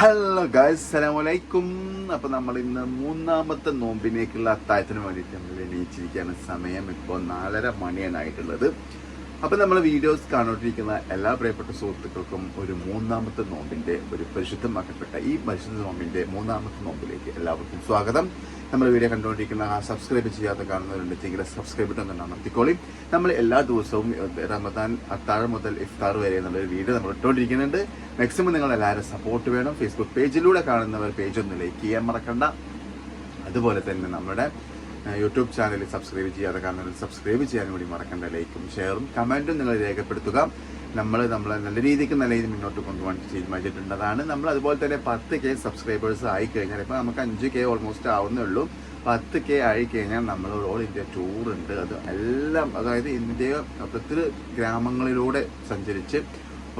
Hello guys സലാമലൈക്കും അപ്പൊ നമ്മൾ ഇന്ന് മൂന്നാമത്തെ നോമ്പിനേക്കുള്ള അത്തായത്തിന് വേണ്ടിയിട്ട് നമ്മൾ എണീച്ചിരിക്കുകയാണ്. സമയം ഇപ്പോൾ നാലര മണിയാണ് ആയിട്ടുള്ളത്. അപ്പൊ നമ്മൾ വീഡിയോസ് കാണോട്ടിരിക്കുന്ന എല്ലാ പ്രിയപ്പെട്ട സുഹൃത്തുക്കൾക്കും ഒരു മൂന്നാമത്തെ നോമ്പിന്റെ ഒരു പരിശുദ്ധമാക്കപ്പെട്ട ഈ പരിശുദ്ധ നോമ്പിന്റെ മൂന്നാമത്തെ നോമ്പിലേക്ക് എല്ലാവർക്കും സ്വാഗതം. നമ്മൾ വീഡിയോ കണ്ടുകൊണ്ടിരിക്കുന്ന ആ സബ്സ്ക്രൈബ് ചെയ്യാതെ കാണുന്നവരുണ്ടെങ്കിൽ സബ്സ്ക്രൈബ് ബട്ടൺ തന്നെ അമർത്തിക്കോളി. നമ്മൾ എല്ലാ ദിവസവും റമദാൻ അത്താഴം മുതൽ ഇഫ്താർ വരെ എന്നുള്ള വീഡിയോ നമ്മൾ ഇട്ടുകൊണ്ടിരിക്കുന്നുണ്ട്. മാക്സിമം നിങ്ങൾ എല്ലാവരും സപ്പോർട്ട് വേണം. ഫേസ്ബുക്ക് പേജിലൂടെ കാണുന്നവർ പേജ് ഒന്ന് ലൈക്ക് ചെയ്യാൻ മറക്കണ്ട. അതുപോലെ തന്നെ നമ്മുടെ യൂട്യൂബ് ചാനൽ സബ്സ്ക്രൈബ് ചെയ്യാതെ കാരണം സബ്സ്ക്രൈബ് ചെയ്യാൻ കൂടി മറക്കേണ്ട. ലൈക്കും ഷെയറും കമന്റും നിങ്ങൾ രേഖപ്പെടുത്തുക. നമ്മൾ നമ്മൾ നല്ല രീതിക്ക് നല്ല രീതിയിൽ മുന്നോട്ട് കൊണ്ടുപോകാൻ തീരുമാനിച്ചിട്ടുണ്ടതാണ് നമ്മൾ അതുപോലെ തന്നെ പത്ത് കെ സബ്സ്ക്രൈബേഴ്സ് ആയി കഴിഞ്ഞാൽ ഇപ്പോൾ നമുക്ക് അഞ്ച് കെ ഓൾമോസ്റ്റ് ആവുന്നേ ഉള്ളൂ. പത്ത് കെ ആയി കഴിഞ്ഞാൽ നമ്മൾ ഓൾ ഇന്ത്യ ടൂറുണ്ട് അത് എല്ലാം അതായത് ഇന്ത്യ മൊത്തത്തിൽ ഗ്രാമങ്ങളിലൂടെ സഞ്ചരിച്ച്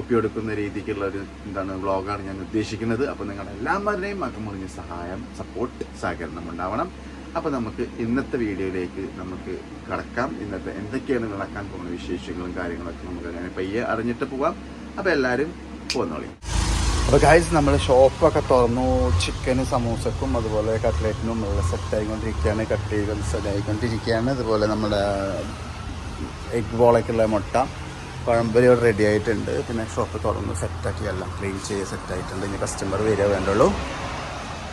ഒപ്പിയെടുക്കുന്ന രീതിക്കുള്ള ഒരു എന്താണ് വ്ളോഗാണ് ഞാൻ ഉദ്ദേശിക്കുന്നത്. അപ്പോൾ നിങ്ങളുടെ എല്ലാവരുടെയും അകമുറിഞ്ഞ സഹായം സപ്പോർട്ട് സഹകരണം ഉണ്ടാവണം. അപ്പോൾ നമുക്ക് ഇന്നത്തെ വീഡിയോയിലേക്ക് നമുക്ക് കടക്കാം. ഇന്നത്തെ എന്തൊക്കെയാണ് നടക്കാൻ പോകുന്ന വിശേഷങ്ങളും കാര്യങ്ങളൊക്കെ നമുക്ക് അങ്ങനെ പയ്യെ അറിഞ്ഞിട്ട് പോവാം. അപ്പോൾ എല്ലാവരും പോന്നോളി. അപ്പോൾ ഗൈസ് നമ്മൾ ഷോപ്പൊക്കെ തുറന്നു. ചിക്കനും സമൂസക്കും അതുപോലെ കട്ട്ലേറ്റിനും നല്ല സെറ്റ് ആയിക്കൊണ്ടിരിക്കുകയാണ്. കട്ട് ചെയ്ത് സെറ്റ് ആയിക്കൊണ്ടിരിക്കുകയാണ്. അതുപോലെ നമ്മുടെ എഗ് ബോളൊക്കെയുള്ള മുട്ട പഴംപൊരി ഇവിടെ റെഡി ആയിട്ടുണ്ട്. പിന്നെ ഷോപ്പ് തുറന്ന് സെറ്റാക്കി എല്ലാം ക്ലീൻ ചെയ്ത് സെറ്റായിട്ടുണ്ട് ഇനി കസ്റ്റമർ വരിക വേണ്ടുള്ളൂ.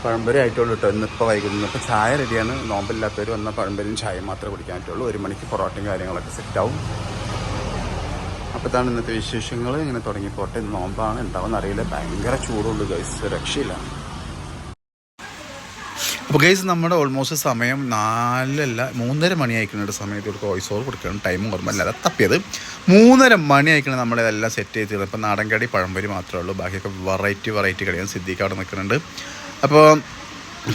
പഴംപൊരി ആയിട്ടുള്ളൂ കേട്ടോ ഇന്നിപ്പോൾ വൈകുന്നു ഇപ്പോൾ ചായ റെഡിയാണ്. നോമ്പില്ലാത്തവർ വന്നാൽ പഴംപൊരിയും ചായയും മാത്രമേ കുടിക്കാൻ പറ്റുള്ളൂ. ഒരു മണിക്ക് പൊറോട്ടയും കാര്യങ്ങളൊക്കെ സെറ്റാവും അപ്പോൾ ഇതാണ് ഇന്നത്തെ വിശേഷങ്ങൾ ഇങ്ങനെ തുടങ്ങിപ്പോട്ടെ നോമ്പാണ്. ഉണ്ടാവുമെന്ന് അറിയില്ല. ഭയങ്കര ചൂടുള്ളൂ ഗൈസ് രക്ഷയില്ല. അപ്പോൾ ഗൈസ് നമ്മുടെ ഓൾമോസ്റ്റ് സമയം നാലല്ല മൂന്നര മണി അയക്കുന്ന സമയത്ത് ഒരു വോയിസ് ഓവർ കൊടുക്കണം. ടൈം ഓർമ്മയില്ലാതെ തപ്പിയത്. മൂന്നര മണി അയക്കണം നമ്മളെല്ലാം സെറ്റ് ചെയ്ത് തീർന്നത് ഇപ്പോൾ നാടൻ കടി പഴംപൊരി മാത്രമേ ഉള്ളൂ. ബാക്കിയൊക്കെ വെറൈറ്റി വെറൈറ്റി കടിയാണ് സിദ്ദീഖ് അവിടെ നിൽക്കുന്നുണ്ട്. അപ്പോൾ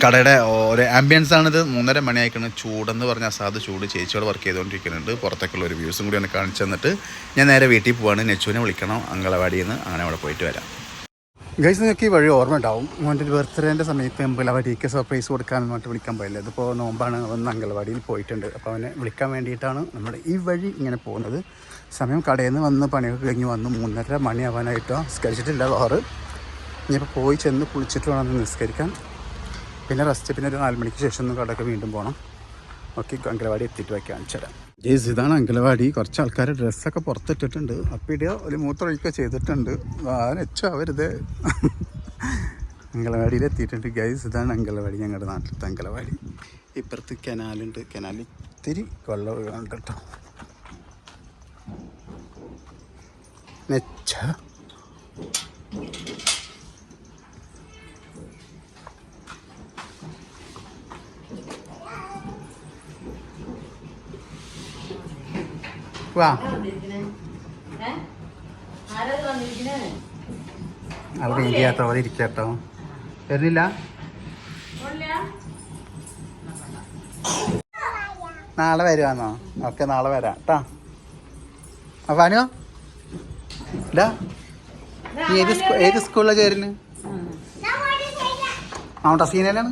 കടയുടെ ഒരു ആംബിയൻസ് ആണിത്. മൂന്നര മണിയായിക്കാണ് ചൂടെന്ന് പറഞ്ഞ അസാദ് ചൂട് ചേച്ചിയോട് വർക്ക് ചെയ്തുകൊണ്ടിരിക്കുന്നുണ്ട് പുറത്തേക്കുള്ള ഒരു വ്യൂസും കൂടി ഒന്ന് കാണിച്ചു തന്നിട്ട് ഞാൻ നേരെ വീട്ടിൽ പോവാണ്. നെച്ചുവിനെ വിളിക്കണം. അങ്കളവാടിയിൽ നിന്ന് അങ്ങനെ അവിടെ പോയിട്ട് വരാം. ഗൈസ് നിങ്ങൾക്ക് ഈ വഴി ഓർമ്മ ഉണ്ടാവും. മോന്റെ ബർത്ത്ഡേന്റെ സമയത്ത് അമ്പലവാടിക്ക് സർപ്രൈസ് കൊടുക്കാൻ വേണ്ടിട്ട് വിളിക്കാൻ പോയില്ല? ഇതിപ്പോൾ നോമ്പാണ്. അവൻ അങ്കലവാടിയിൽ പോയിട്ടുണ്ട്. അപ്പോൾ അവനെ വിളിക്കാൻ വേണ്ടിയിട്ടാണ് നമ്മൾ ഈ വഴി ഇങ്ങനെ പോകുന്നത്. സമയം കടയിൽ നിന്ന് വന്ന് പണിയൊക്കെ കഴിഞ്ഞ് വന്ന് മൂന്നര മണിയാവാനായിട്ടോ. സ്കരിച്ചിട്ടില്ല ഓറ് ഇനിയിപ്പോൾ പോയി ചെന്ന് കുളിച്ചിട്ട് വേണം നിസ്കരിക്കാൻ. പിന്നെ റെസ്റ്റ് പിന്നെ ഒരു നാല് മണിക്ക് ശേഷം ഒന്ന് കടക്ക് വീണ്ടും പോകണം ഓക്കെ അങ്കലവാടി എത്തിയിട്ട് വയ്ക്കാൻ കാണിച്ചു തരാം ജേസ് ഇതാണ് അങ്കലവാടി കുറച്ച് ആൾക്കാർ ഡ്രസ്സൊക്കെ പുറത്തിട്ടിട്ടുണ്ട്. അപ്പിടിയ ഒരു മൂത്രമൊഴിക്കുക ചെയ്തിട്ടുണ്ട്. വാനച്ചോ അവരുത് അങ്കലവാടിയിൽ എത്തിയിട്ടുണ്ട്. ഗൈസ് ഇതാണ് അങ്കലവാടി ഞങ്ങളുടെ നാട്ടിലത്തെ അങ്കലവാടി ഇപ്പുറത്ത് കനാലുണ്ട്. കനാലിൽ ഇത്തിരി വെള്ളം കേട്ടോ. നെച്ച. വാ. അവിടെ ഇരിക്കാട്ടോ അവിടെ ഇരിക്കാട്ടോ വരുന്നില്ല? നാളെ വരുവാന്നോ? ഓക്കെ നാളെ വരാം. കേട്ടോ അപ്പാനോ ഇടാ നീ ഏത് ഏത് സ്കൂളിലാണ് ചേരുന്നു? അവിടെ ടസീനയിലാണ്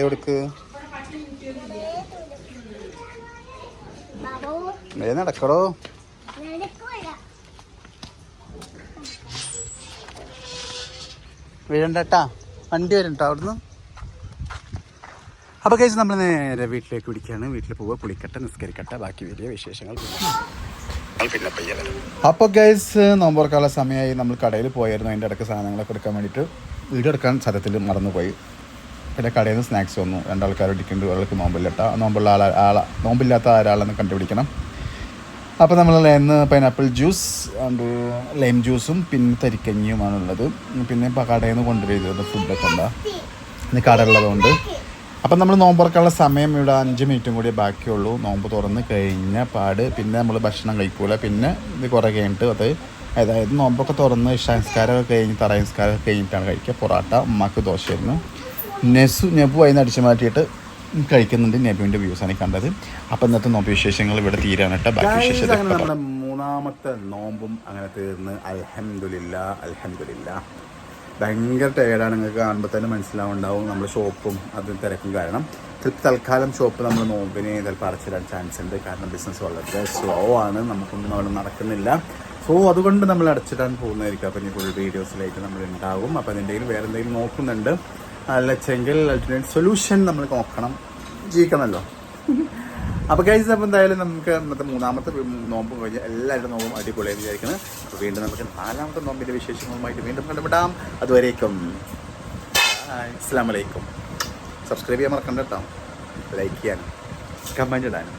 എവിടേക്ക്? ഏ നടക്കടോ വീഴണ്ടട്ടാ വണ്ടി വരണ്ട അവിടുന്ന്. അപ്പോൾ കഴിച്ച് നമ്മൾ നേരെ വീട്ടിലേക്ക് പിടിക്കുകയാണ് വീട്ടിൽ പോവുക പുളിക്കട്ട നിസ്കരിക്കട്ടെ ബാക്കി വലിയ വിശേഷങ്ങൾ വരും. അപ്പോൾ ഗൈസ് നോമ്പോർക്കാനുള്ള സമയമായി നമ്മൾ കടയിൽ പോയായിരുന്നു. അതിന്റെ ഇടയ്ക്ക് സാധനങ്ങളൊക്കെ എടുക്കാൻ വേണ്ടിയിട്ട് വീട് എടുക്കാൻ സത്യത്തിൽ മറന്നുപോയി. പിന്നെ കടയിൽ നിന്ന് സ്നാക്സ് വന്നു. രണ്ടാൾക്കാർ ഇരിക്കുന്നുണ്ട്. ഒരാൾക്ക് നോമ്പില്ലട്ട നോമ്പുള്ള ആളെ ആളെ നോമ്പില്ലാത്ത ആരാളെന്ന് കണ്ടുപിടിക്കണം. അപ്പോൾ നമ്മൾ ഇന്ന് പൈനാപ്പിൾ ജ്യൂസ് ആൻഡ് ലൈം ജ്യൂസും പിന്നെ തരിക്കഞ്ഞിയുമാണ് ഉള്ളത് പിന്നെ ഇപ്പോൾ കടയിൽ നിന്ന് കൊണ്ടുവരുന്നത് ഫുഡൊക്കെ ഉണ്ടാ? ഇന്ന് കട ഉള്ളതുകൊണ്ട് അപ്പം നമ്മൾ നോമ്പുറക്കാനുള്ള സമയം ഇവിടെ അഞ്ച് മിനിറ്റും കൂടി ബാക്കിയുള്ളൂ. നോമ്പ് തുറന്ന് കഴിഞ്ഞ പാട്. പിന്നെ നമ്മൾ ഭക്ഷണം കഴിക്കൂല. പിന്നെ ഇത് കുറേ കഴിഞ്ഞിട്ട് അത് അതായത് നോമ്പൊക്കെ തുറന്ന് ഇഷ്ടാംസ്കാരമൊക്കെ കഴിഞ്ഞ് തറയംസ്കാരമൊക്കെ കഴിഞ്ഞിട്ടാണ് കഴിക്കുക. പൊറാട്ട ഉമ്മാക്ക് ദോശയായിരുന്നു. നെസു നെബു അതിന് അടിച്ചു മാറ്റിയിട്ട് കഴിക്കുന്നുണ്ട്. നബിയുടെ വ്യൂസ് ആണ് കണ്ടത്. അപ്പം ഇന്നത്തെ നോമ്പ് വിശേഷങ്ങൾ ഇവിടെ തീരാണ് കേട്ടോ. ബാക്കി വിശേഷം നമ്മുടെ മൂന്നാമത്തെ നോമ്പും അങ്ങനെ തീർന്ന്. അലഹമില്ല അലഹമില്ല ഭയങ്കര ടയേർഡാണ് നിങ്ങൾക്ക് കാണുമ്പോൾ തന്നെ മനസ്സിലാവുണ്ടാവും നമ്മുടെ ഷോപ്പും അത് തിരക്കും കാരണം. ചിലപ്പോൾ തൽക്കാലം ഷോപ്പ് നമ്മൾ നോമ്പിന് ചിലപ്പോൾ അടച്ചിടാൻ ചാൻസ് ഉണ്ട്. കാരണം ബിസിനസ് വളരെ സ്ലോ ആണ്. നമുക്കൊന്നും അവിടെ നടക്കുന്നില്ല. സോ അതുകൊണ്ട് നമ്മൾ അടച്ചിടാൻ പോകുന്നതായിരിക്കും. അപ്പം ഇനി ഫുൾ വീഡിയോസിലേക്ക് നമ്മൾ ഉണ്ടാകും. അപ്പം എന്തെങ്കിലും വേറെ എന്തെങ്കിലും നോക്കുന്നുണ്ട്. അല്ലച്ചെങ്കിൽ അൾട്ടർനേറ്റ് സൊല്യൂഷൻ നമ്മൾ നോക്കണം. ജീവിക്കണമല്ലോ. അപ്പോൾ കഴിച്ച് അപ്പോൾ എന്തായാലും നമുക്ക് ഇന്നത്തെ മൂന്നാമത്തെ നോമ്പ് കഴിഞ്ഞ് എല്ലാവരുടെ നോമ്പും അടിപൊളിയായി വിചാരിക്കുന്നത് അപ്പോൾ വീണ്ടും നമുക്ക് നാലാമത്തെ നോമ്പിന്റെ വിശേഷങ്ങളുമായിട്ട് വീണ്ടും കണ്ടുപിടാം അതുവരേക്കും അസ്സാം വലൈക്കും സബ്സ്ക്രൈബ് ചെയ്യാൻ മറക്കണ്ട കേട്ടോ. ലൈക്ക് ചെയ്യാനും കമന്റ് ഇടാനും.